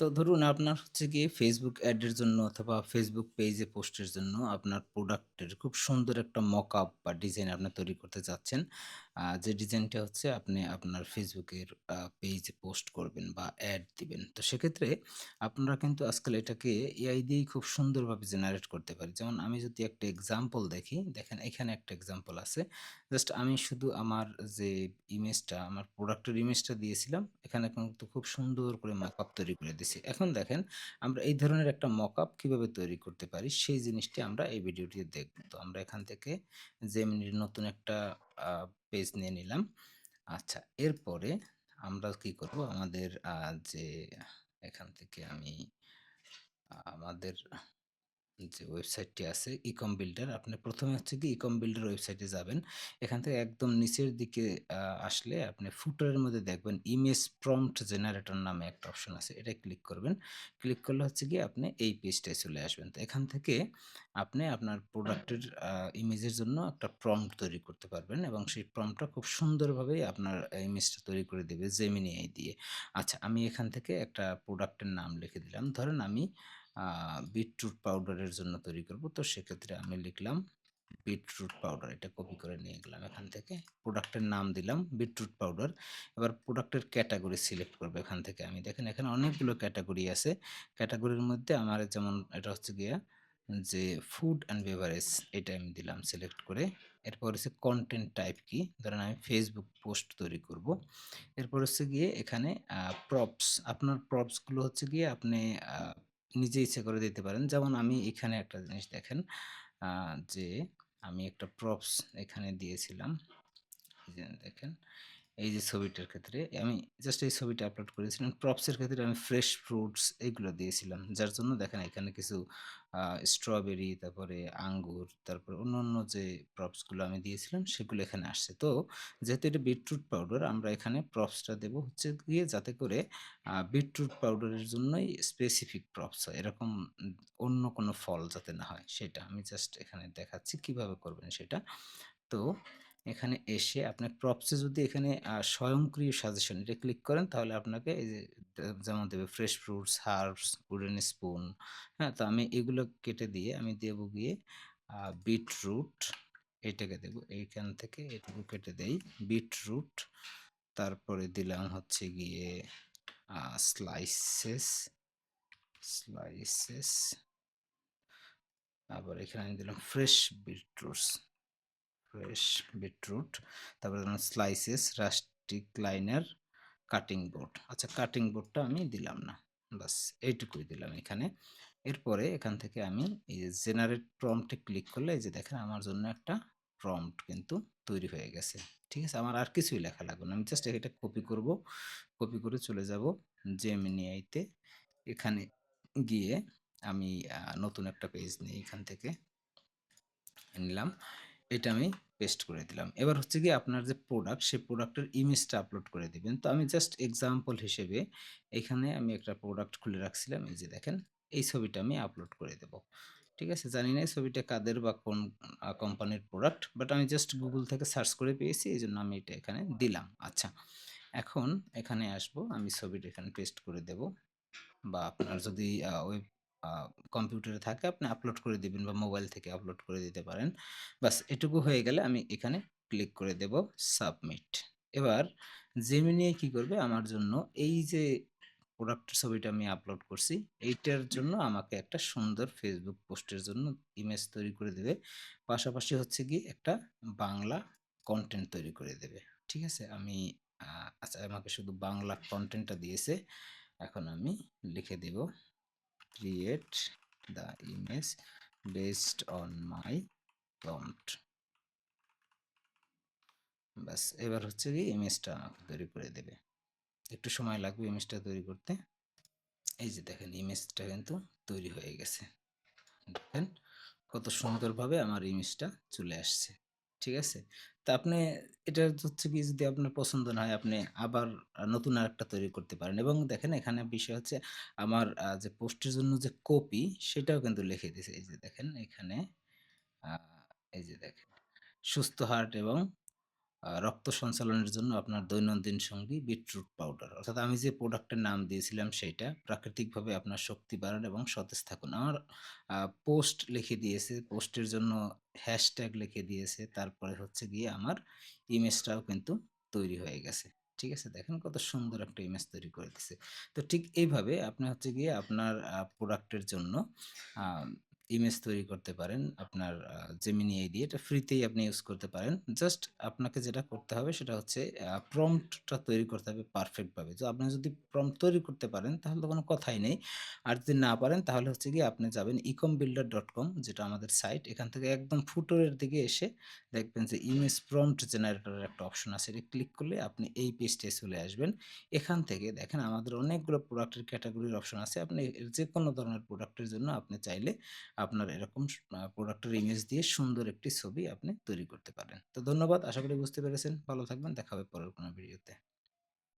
তো ধরুন আপনার হচ্ছে গিয়ে Facebook অ্যাডের জন্য অথবা ফেসবুক পেজে পোস্টের জন্য আপনার প্রোডাক্টের খুব সুন্দর একটা মকআপ বা ডিজাইন আপনি তৈরি করতে চাচ্ছেন। যে ডিজাইনটা হচ্ছে আপনি আপনার ফেসবুকের পেজে পোস্ট করবেন বা অ্যাড দিবেন। তো সেক্ষেত্রে আপনারা কিন্তু আজকাল এটাকে এআই দিয়েই খুব সুন্দরভাবে জেনারেট করতে পারি। যেমন আমি যদি একটা এক্সাম্পল দেখি, দেখেন এখানে একটা এক্সাম্পল আছে। জাস্ট আমি শুধু আমার যে ইমেজটা, আমার প্রোডাক্টের ইমেজটা দিয়েছিলাম, এখানে কিন্তু খুব সুন্দর করে মকআপ তৈরি করে দিছি। এখন দেখেন আমরা এই ধরনের একটা মকআপ কীভাবে তৈরি করতে পারি, সেই জিনিসটি আমরা এই ভিডিওটি দেখব। তো আমরা এখান থেকে জেমিনির নতুন একটা পেজ নিয়ে নিলাম। আচ্ছা, এরপরে আমরা কি করব? আমাদের যে এখান থেকে আমি আমাদের যে ওয়েবসাইটটি আছে ইকম বিল্ডার আপনি ১ম এ হচ্ছে কি ইকম বিল্ডার ওয়েবসাইটে যাবেন। এখান থেকে একদম নিচের দিকে আসলে আপনি ফুটারের মধ্যে দেখবেন ইমেজ প্রম্পট জেনারেটর নামে একটা অপশন আছে। এটায় ক্লিক করবেন। ক্লিক করলে হচ্ছে গিয়ে আপনি এই পেজটায় চলে আসবেন। তো এখান থেকে আপনি আপনার প্রোডাক্টের ইমেজের জন্য একটা প্রম্পট তৈরি করতে পারবেন এবং সেই প্রম্পটটা খুব সুন্দরভাবেই আপনার ইমেজটা তৈরি করে দেবে AI দিয়ে। আচ্ছা আমি এখান থেকে একটা প্রোডাক্টের নাম লিখে দিলাম। ধরেন আমি বিটরুট পাউডারের জন্য তৈরি করব। তো সেক্ষেত্রে আমি লিখলাম বিটরুট পাউডার। এটা কপি করে নিয়ে গেলাম এখান থেকে। প্রোডাক্টের নাম দিলাম বিটরুট পাউডার। এবার প্রোডাক্টের ক্যাটাগরি সিলেক্ট করব এখান থেকে আমি। দেখেন এখানে অনেকগুলো ক্যাটাগরি আছে। ক্যাটাগরির মধ্যে আমার যেমন এটা হচ্ছে গিয়া যে ফুড অ্যান্ড বেভারেজ এটা আমি দিলাম সিলেক্ট করে। এরপর হচ্ছে কন্টেন্ট টাইপ কি? ধরেন আমি ফেসবুক পোস্ট তৈরি করব। এরপর হচ্ছে গিয়ে এখানে প্রপস আপনার প্রপসগুলো হচ্ছে গিয়ে আপনি নিজে ইচ্ছা করে দিতে পারেন। যেমন আমি এখানে একটা জিনিস দেখেন যে আমি একটা প্রপস এখানে দিয়েছিলাম। দেখেন এই যে ছবিটার ক্ষেত্রে আমি জাস্ট এই ছবিটা আপলোড করেছিলাম। প্রপস এর ক্ষেত্রে আমি ফ্রেশ ফ্রুটস এগুলো দিয়েছিলাম। যার জন্য দেখেন এখানে কিছু স্ট্রবেরি, তারপরে আঙ্গুর, তারপরে অন্যান্য যে প্রপসগুলো আমি দিয়েছিলাম সেগুলো এখানে আসছে। তো যেহেতু এটা বিটরুট পাউডার আমরা এখানে প্রপসটা দেব হচ্ছে গিয়ে যাতে করে বিটরুট পাউডারের জন্যই স্পেসিফিক প্রপস হয়। এরকম অন্য কোনো ফল যাতে না হয় সেটা। আমি জাস্ট এখানে দেখাচ্ছি কীভাবে করবেন সেটা। তো এখানে এসে আপনার প্রপসে যদি এখানে স্বয়ংক্রিয় সাজেশন এটা ক্লিক করেন তাহলে আপনাকে এই যে যেমন দেবে fresh fruits, herbs, wooden spoon, হ্যাঁ? তো আমি এগুলো কেটে দিয়ে আমি দেব গিয়ে বিটরুট এটাকে দেব। এইখান থেকে এটুকু কেটে দেই। বিটরুট তারপরে দিলাম হচ্ছে গিয়ে স্লাইসেস, স্লাইসেস আবার এখানে আমি দিলাম ফ্রেশ বিটরুটস। ফ্রেশ বিটরুট, তারপরে দিলাম slices, rustic liner, cutting board. আচ্ছা কাটিং বোর্ডটা আমি দিলাম না। বাস এইটুকুই দিলাম এখানে। এরপরে এখান থেকে আমি এই যে জেনারেট প্রম্পট ক্লিক করলে যে দেখেন আমার জন্য একটা প্রম্পট কিন্তু তৈরি হয়ে গেছে। ঠিক আছে? আমার আর কিছুই লেখা লাগবে না। আমি জাস্ট এটা কপি করব। কপি করে চলে যাব Gemini AI তে। এখানে গিয়ে আমি নতুন একটা পেজ নিই এখান থেকে। নিলাম। এটা আমি পেস্ট করে দিলাম। এবার হচ্ছে গিয়ে আপনার যে প্রোডাক্ট সেই প্রোডাক্টের ইমেজটা আপলোড করে দিবেন। তো আমি জাস্ট এক্সাম্পল হিসেবে এখানে আমি একটা প্রোডাক্ট খুলে রাখছিলাম। এই যে দেখেন, এই ছবিটা আমি আপলোড করে দেব। ঠিক আছে? জানি না এই ছবিটা কাদের বা কোন কোম্পানির প্রোডাক্ট। বাট আমি জাস্ট গুগল থেকে সার্চ করে পেয়েছি। এই জন্য আমি এটা এখানে দিলাম। আচ্ছা। এখন এখানে আসব। আমি ছবিটা এখানে পেস্ট করে দেব। বা আপনার যদি ওয়েব কম্পিউটারে থাকে আপনি আপলোড করে দিবেন বা মোবাইল থেকে আপলোড করে দিতে পারেন। বাস এটুকু হয়ে গেলে আমি এখানে ক্লিক করে দেব সাবমিট। এবার Gemini কি করবে আমার জন্য এই যে প্রোডাক্টের ছবিটা আমি আপলোড করছি, এইটার জন্য আমাকে একটা সুন্দর ফেসবুক পোস্টের জন্য ইমেজ তৈরি করে দেবে। পাশাপাশি হচ্ছে গিয়ে একটা বাংলা কন্টেন্ট তৈরি করে দেবে। ঠিক আছে? আমি আচ্ছা আমাকে শুধু বাংলা কন্টেন্টটা দিয়েছে। এখন আমি লিখে দেব create the image based on my prompt. ব্যাস, এবার হচ্ছে গিয়ে ইমেজটা তৈরি করে দেবে। একটু সময় লাগবে ইমেজটা তৈরি করতে। এই যে দেখেন ইমেজটা কিন্তু তৈরি হয়ে গেছে। দেখেন, কত সুন্দরভাবে আমার ইমেজটা চলে আসছে। ঠিক আছে? তো আপনি, এটা হচ্ছে কি যদি আপনার পছন্দ না হয়, আপনি আবার নতুন আরেকটা তৈরি করতে পারেন এবং দেখেন এখানে বিষয় হচ্ছে, আমার যে পোস্টের জন্য যে কপি, সেটাও কিন্তু লিখে দিয়েছে। এই যে দেখেন, এখানে এই যে দেখেন, সুস্থ হার্ট এবং রক্ত সঞ্চালনের জন্য আপনার দৈনন্দিন সঙ্গী বিটরুট পাউডার। অর্থাৎ আমি যে প্রোডাক্টের নাম দিয়েছিলাম সেইটা প্রাকৃতিকভাবে আপনার শক্তি বাড়ান এবং সতেজ থাকুন। আমার পোস্ট লিখে দিয়েছে, পোস্টের জন্য হ্যাশট্যাগ লিখে দিয়েছে। তারপরে হচ্ছে গিয়ে আমার ইমেজটাও কিন্তু তৈরি হয়ে গেছে। ঠিক আছে? দেখেন কত সুন্দর একটা ইমেজ তৈরি করে দিছে। তো ঠিক এইভাবে আপনি হচ্ছে গিয়ে আপনার প্রোডাক্টের জন্য ইমেজ তৈরি করতে পারেন। আপনার জেমিনি AI দিয়ে এটা ফ্রিতেই আপনি ইউজ করতে পারেন। জাস্ট আপনাকে যেটা করতে হবে সেটা হচ্ছে প্রম্পটটা তৈরি করতে হবে পারফেক্টভাবে তো আপনি যদি প্রম্পট তৈরি করতে পারেন, তাহলে তো কোনো কথাই নেই। আর যদি না পারেন, তাহলে হচ্ছে গিয়ে আপনি যাবেন ইকম বিল্ডার ডট কম যেটা আমাদের সাইট। এখান থেকে একদম ফুটোরের দিকে এসে দেখবেন যে ইমেজ প্রম্পট জেনারেটরের একটা অপশন আছে। এটা ক্লিক করলে আপনি এই পেজটায় চলে আসবেন। এখান থেকে দেখেন আমাদের অনেকগুলো প্রোডাক্টের ক্যাটাগরির অপশন আছে। আপনি যে কোনো ধরনের প্রোডাক্টের জন্য আপনি চাইলে আপনার এরকম প্রোডাক্টের ইমেজ দিয়ে সুন্দর একটি ছবি আপনি তৈরি করতে পারেন। তো ধন্যবাদ। আশা করি বুঝতে পেরেছেন। ভালো থাকবেন। দেখা হবে পরের কোনো ভিডিওতে।